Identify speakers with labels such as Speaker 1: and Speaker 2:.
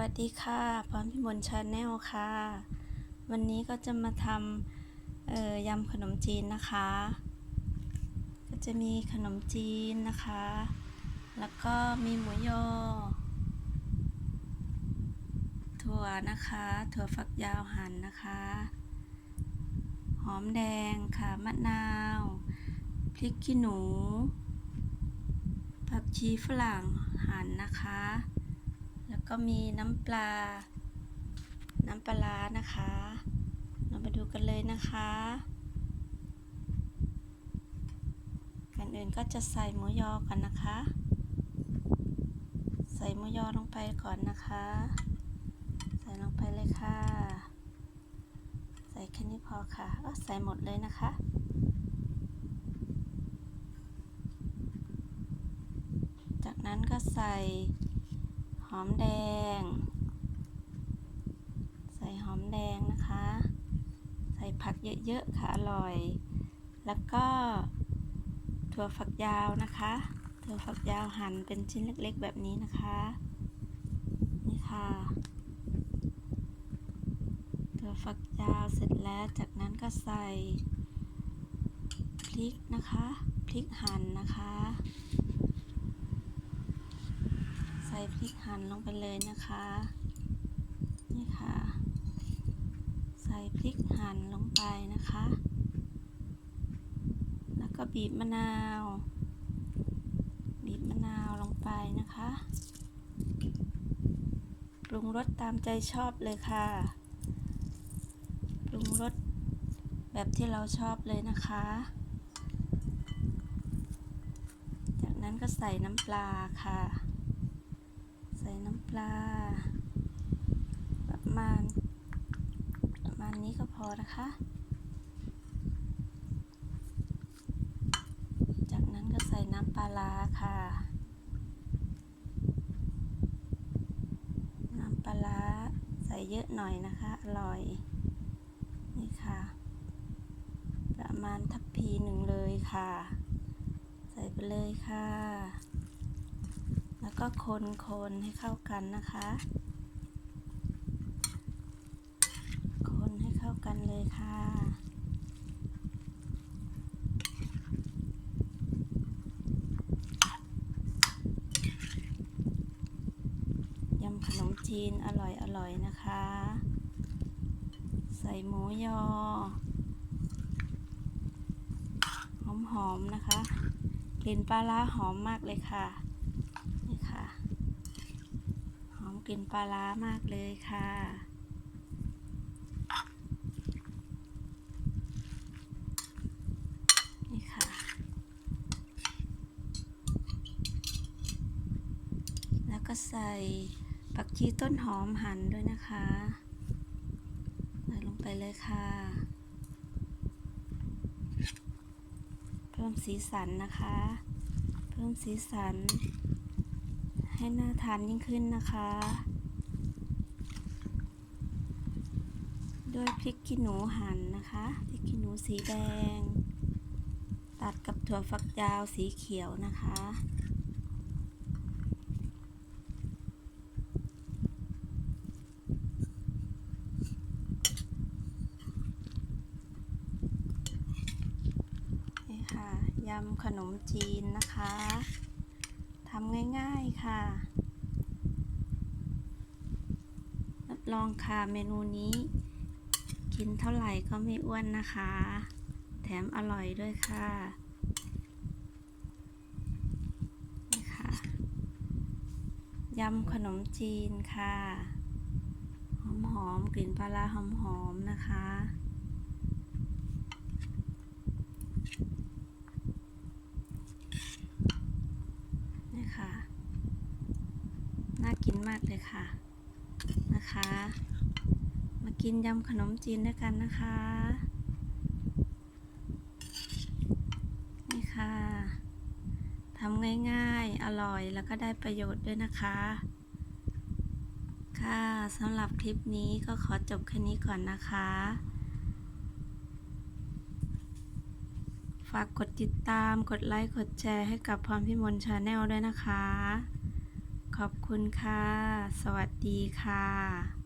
Speaker 1: วัสดีค่ะพรพิมลชาแนลค่ะ วันนี้ก็จะมาทำเอ่อยำขนมจีนนะคะ ก็จะมีขนมจีนนะคะ แล้วก็มีหมูยอ ถั่วนะคะ ถั่วฝักยาวหั่นนะคะ หอมแดงค่ะ มะนาว พริกขี้หนู ผักชีฝรั่งหั่นนะคะ ก็มีน้ำปลา น้ำปลานะคะ เรามาดูกันเลยนะคะก่อนอื่นก็จะใส่หมูยอก่อนนะคะ ใส่หมูยอลงไปก่อนนะคะ ใส่ลงไปเลยค่ะ ใส่แค่นี้พอค่ะเออใส่หมดเลยนะคะจากนั้นก็ใส่ อมแดง ใส่หอมแดงนะคะ ใส่ผักเยอะๆค่ะอร่อย แล้วก็ถั่วฝักยาวนะคะ ถั่วฝักยาวหั่นเป็นชิ้นเล็กๆแบบนี้นะคะ นี่ค่ะ ถั่วฝักยาวเสร็จแล้วจากนั้นก็ใส่พริกนะคะ พริกหั่นนะคะ พริกหั่นลงไปเลยนะคะ นี่ค่ะ ใส่พริกหั่นลงไปนะคะ แล้วก็บีบมะนาว บีบมะนาวลงไปนะคะ ปรุงรสตามใจชอบเลยค่ะ ปรุงรสแบบที่เราชอบเลยนะคะ จากนั้นก็ใส่น้ำปลาค่ะ ส่น้ำปลา ประมาณ ประมาณนี้ก็พอนะคะ จากนั้นก็ใส่น้ำปลาร้าค่ะ น้ำปลาร้าใส่เยอะหน่อยนะคะ อร่อย นี่ค่ะ ประมาณทัพพีหนึ่งเลยค่ะ ใส่ไปเลยค่ะ ก็คนคนให้เข้ากันนะคะ คนให้เข้ากันเลยค่ะยำขนมจีนอร่อยอร่อยนะคะ ใส่หมูยอ หอมๆนะคะ กลิ่นปลาร้าหอมมากเลยค่ะ นี่ค่ะ หอ มกลิ่นปลาร้ามากเลยค่ะ นี่ค่ะ แล้วก็ใส่ผักชีต้นหอมหั่นด้วยนะคะใส่ลงไปเลยค่ะ เพิ่มสีสันนะคะ เพิ่มสีสัน ให้น่าทานยิ่งขึ้นนะคะ ด้วยพริกขี้หนูหั่นนะคะ พริกขี้หนูสีแดง ตัดกับถั่วฝักยาวสีเขียวนะคะนี่ค่ะยำขนมจีนนะคะ ทำง่ายๆค่ะ รับรองค่ะเมนูนี้ กินเท่าไหร่ก็ไม่อ้วนนะคะ แถมอร่อยด้วยค่ะนี่ค่ะยำขนมจีนค่ะ หอมๆกลิ่นปลาร้าหอมๆนะคะ นี่ค่ะ น่ากิน มากเลยค่ะนะคะ มากินยำขนมจีนด้วยกันนะคะ นี่ค่ะทำง่ายๆ อร่อยแล้วก็ได้ประโยชน์ด้วยนะคะ ค่ะสำหรับคลิปนี้ก็ขอจบแค่นี้ก่อนนะคะฝากกดติดตาม กดไลค์ กดแชร์ให้กับพรพิมลชาแนลด้วยนะคะ ขอบคุณค่ะ สวัสดีค่ะ